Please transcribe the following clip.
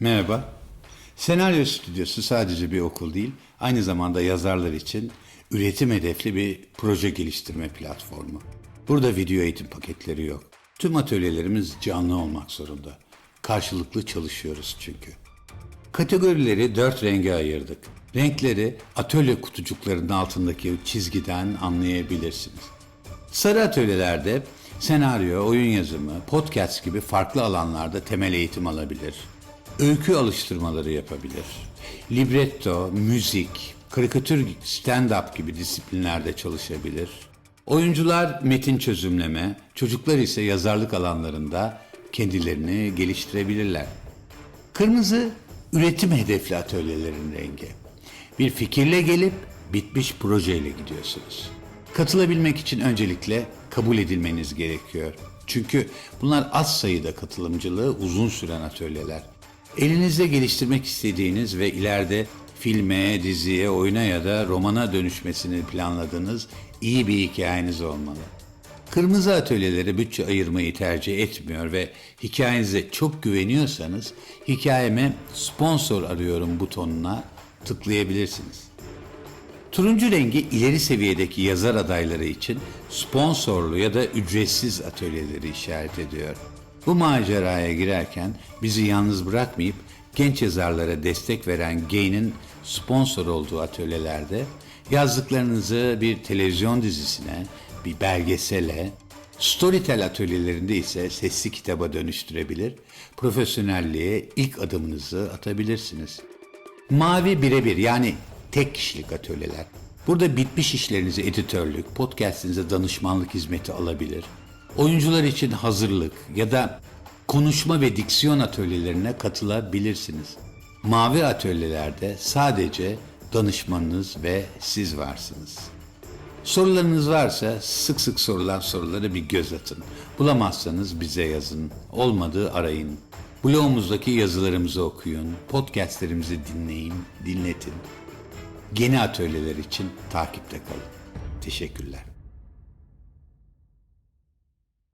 Merhaba. Senaryo Stüdyosu sadece bir okul değil, aynı zamanda yazarlar için üretim hedefli bir proje geliştirme platformu. Burada video eğitim paketleri yok. Tüm atölyelerimiz canlı olmak zorunda. Karşılıklı çalışıyoruz çünkü. Kategorileri dört renge ayırdık. Renkleri atölye kutucuklarının altındaki çizgiden anlayabilirsiniz. Sarı atölyelerde senaryo, oyun yazımı, podcast gibi farklı alanlarda temel eğitim alabilir. Öykü alıştırmaları yapabilir. Libretto, müzik, karikatür, stand-up gibi disiplinlerde çalışabilir. Oyuncular metin çözümleme, çocuklar ise yazarlık alanlarında kendilerini geliştirebilirler. Kırmızı üretim hedefli atölyelerin rengi. Bir fikirle gelip bitmiş projeyle gidiyorsunuz. Katılabilmek için öncelikle kabul edilmeniz gerekiyor. Çünkü bunlar az sayıda katılımcılığı uzun süren atölyeler. Elinizde geliştirmek istediğiniz ve ileride filme, diziye, oyuna ya da romana dönüşmesini planladığınız iyi bir hikayeniz olmalı. Kırmızı atölyelere bütçe ayırmayı tercih etmiyor ve hikayenize çok güveniyorsanız hikayeme sponsor arıyorum butonuna tıklayabilirsiniz. Turuncu rengi ileri seviyedeki yazar adayları için sponsorlu ya da ücretsiz atölyeleri işaret ediyor. Bu maceraya girerken bizi yalnız bırakmayıp genç yazarlara destek veren Gain'in sponsor olduğu atölyelerde yazdıklarınızı bir televizyon dizisine, bir belgesele, Storytel atölyelerinde ise sesli kitaba dönüştürebilir, profesyonelliğe ilk adımınızı atabilirsiniz. Mavi birebir yani tek kişilik atölyeler. Burada bitmiş işlerinizi editörlük, podcastinize danışmanlık hizmeti alabilir. Oyuncular için hazırlık ya da konuşma ve diksiyon atölyelerine katılabilirsiniz. Mavi atölyelerde sadece danışmanınız ve siz varsınız. Sorularınız varsa sık sık sorulan sorulara bir göz atın. Bulamazsanız bize yazın. Olmadığı arayın. Blogumuzdaki yazılarımızı okuyun. Podcastlerimizi dinleyin, dinletin. Yeni atölyeler için takipte kalın. Teşekkürler.